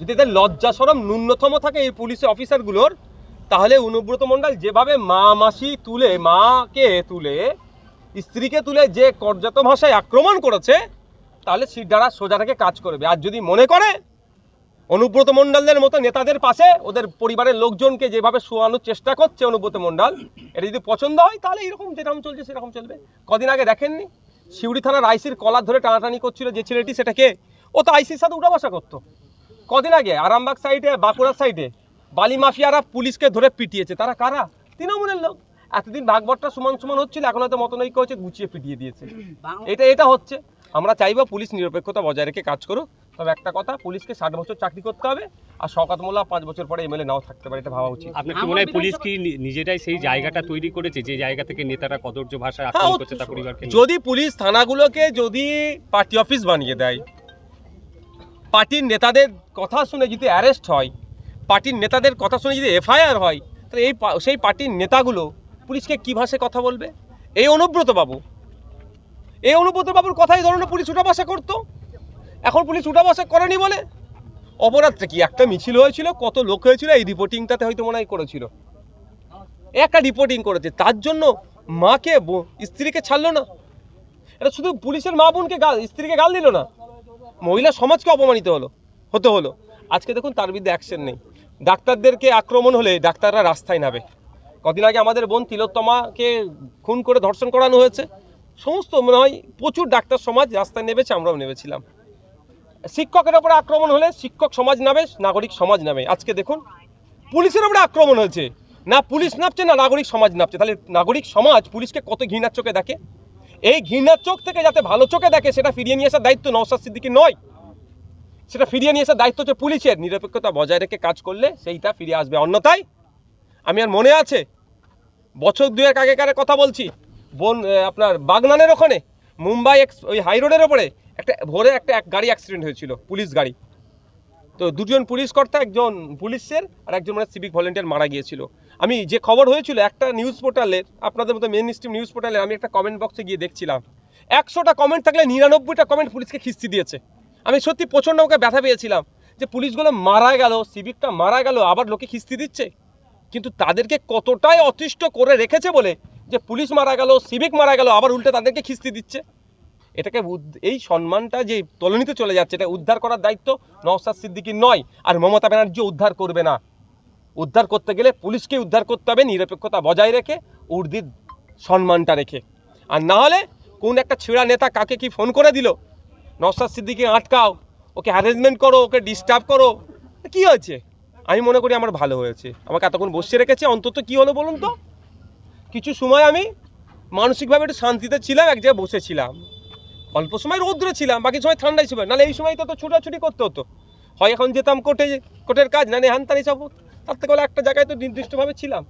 যদি এদের লজ্জা সরম ন্যূনতম থাকে এই পুলিশ অফিসারগুলোর, তাহলে অনুব্রত মণ্ডল যেভাবে মা মাসি তুলে, মাকে তুলে, স্ত্রীকে তুলে যে কর্যাত ভাষায় আক্রমণ করেছে, তাহলে সিদ্ধারা সোজা থেকে কাজ করবে। আর যদি মনে করে, অনুব্রত মণ্ডলদের মতো নেতাদের পাশে ওদের পরিবারের লোকজনকে যেভাবে শোয়ানোর চেষ্টা করছে অনুব্রত মণ্ডল, এটা যদি পছন্দ হয়, তাহলে এরকম যেরকম চলছে সেরকম চলবে। কদিন আগে দেখেননি? শিউড়ি থানার আইসির কলার ধরে টানাটানি করছিল যে ছেলেটি, সেটাকে ও তো আইসির সাথে উঠা বসা করতো। কদিন আগে আরামবাগ সাইডে বাঁকুড়ার সাইডে বালি মাফিয়ারা পুলিশকে ধরে পিটিয়েছে। তারা কারা? তৃণমূলের লোক। এতদিন ভাগবতটা সমান সমান হচ্ছিল এখন হয়তো মতনৈক্য হচ্ছে গুছিয়ে পিটিয়ে দিয়েছে। এটা এটা হচ্ছে। আমরা চাইব পুলিশ নিরপেক্ষতা বজায় রেখে কাজ করুক। তবে একটা কথা পুলিশকে ষাট বছর চাকরি করতে হবে আর শওকাত মোল্লা পাঁচ বছর পরে এমএলএ নাও থাকতে পারে এটা ভাবা উচিত। আপনার কি মনে হয় পুলিশ কি নি- নিজেরাই সেই জায়গাটা তৈরি করেছে যে জায়গা থেকে নেতারা কদর্য ভাষায় হ্যাঁ, আক্রমণ করছে তার পরিবারকে যদি পুলিশ থানাগুলোকে যদি পার্টি অফিস বানিয়ে দেয় পার্টির নেতাদের কথা শুনে যদি অ্যারেস্ট হয়, পার্টির নেতাদের কথা শুনে যদি এফআইআর হয়, তাহলে এই সেই পার্টির নেতাগুলো পুলিশকে কী ভাষায় কথা বলবে? এই অনুব্রত বাবু। এই অনুব্রত বাবুর কথাই ধরনের পুলিশ উঠা বসা করতো। এখন পুলিশ উঠা বসা করেনি বলে? অপরাধটা কি একটা মিছিল হয়েছিল? কত লোক হয়েছিল? এই রিপোর্টিংটাতে হয়তো মনে হয় করেছিল। একটা রিপোর্টিং করেছে। তার জন্য মাকে স্ত্রীকে ছাড়লো না। এটা শুধু পুলিশের মা বোনকে গাল, স্ত্রীকে গাল দিল না। মহিলা সমাজকে অপমানিত হলো, হতে হলো। আজকে দেখুন তার বিরুদ্ধে অ্যাকশন নেই। ডাক্তারদেরকে আক্রমণ হলে ডাক্তাররা রাস্তায় নামে। কদিন আগে আমাদের বোন তিলোত্তমাকে খুন করে ধর্ষণ করানো হয়েছে। সমস্ত মনে হয় প্রচুর ডাক্তার সমাজ রাস্তায় নেমেছে, আমরাও নেমেছিলাম। শিক্ষকের ওপরে আক্রমণ হলে শিক্ষক সমাজ নামে, নাগরিক সমাজ নামে। আজকে দেখুন, পুলিশের ওপরে আক্রমণ হয়েছে। না পুলিশ নামছে, না নাগরিক সমাজ নামছে। তাহলে নাগরিক সমাজ পুলিশকে কত ঘৃণার চোখে দেখে? এই ঘৃণার চোখ থেকে যাতে ভালো চোখে দেখে, সেটা ফিরিয়ে নিয়ে আসার দায়িত্ব নওসাদ সিদ্দিকি নয়। সেটা ফিরিয়ে নিয়ে আসার দায়িত্ব হচ্ছে পুলিশের। নিরপেক্ষতা বজায় রেখে কাজ করলে সেইটা ফিরে আসবে। অন্যথায় আমি আর মনে আছে, বছর দুয়েক আগেকার কথা বলছি, বোন আপনার বাগনানের ওখানে, মুম্বাই এক্স, ওই হাই রোডের ওপরে একটা, ভোরে একটা এক গাড়ি অ্যাক্সিডেন্ট হয়েছিল, পুলিশ গাড়ি। তো দুজন পুলিশ কর্তা, একজন পুলিশের আর একজন মানে সিভিক ভলেন্টিয়ার মারা গিয়েছিল। আমি যে খবর হয়েছিল একটা নিউজ পোর্টালের আপনাদের মতো মেন স্ট্রিম নিউজ পোর্টালে আমি একটা কমেন্ট বক্সে গিয়ে দেখছিলাম। একশোটা কমেন্ট থাকলে নিরানব্বইটা কমেন্ট পুলিশকে খিস্তি দিয়েছে। আমি সত্যি প্রচণ্ড ওকে ব্যথা পেয়েছিলাম যে পুলিশগুলো মারা গেল সিভিকটা মারা গেল, আবার লোকে খিস্তি দিচ্ছে। কিন্তু তাদেরকে কতটাই অতিষ্ঠ করে রেখেছে বলে যে পুলিশ মারা গেল সিভিক মারা গেল, আবার উল্টে তাদেরকে খিস্তি দিচ্ছে? এটাকে এই সম্মানটা যে তলনিতে চলে যাচ্ছে, এটা উদ্ধার করার দায়িত্ব নওসাদ সিদ্দিকির নয়, আর মমতা ব্যানার্জি উদ্ধার করবে না। উদ্ধার করতে গেলে পুলিশকে উদ্ধার করতে হবে, নিরপেক্ষতা বজায় রেখে, উর্দির সম্মানটা রেখে। আর না হলে কোন একটা ছেঁড়া নেতা কাকে কি ফোন করে দিল? নওসাদ সিদ্দিকি আটকাও, ওকে হ্যারেসমেন্ট করো, ওকে ডিস্টার্ব করো। কি হয়েছে? আমি মনে করি আমার ভালো হয়েছে। আমাকে এতক্ষণ বসিয়ে রেখেছে, অন্তত কি হলো বলুন তো? কিছু সময় আমি মানসিকভাবে একটু শান্তিতে ছিলাম, এক জায়গায় বসেছিলাম। অল্প সময় রৌদ্রে ছিলাম, বাকি সময় ঠান্ডায় ছিল নাহলে এই সময় তো ছুটাছুটি করতে হতো। হয় এখন যেতাম কোর্টে, কোর্টের কাজ, না হ্যান তান এইসব তার থেকে একটা জায়গায় তো নির্দিষ্টভাবে ছিলাম।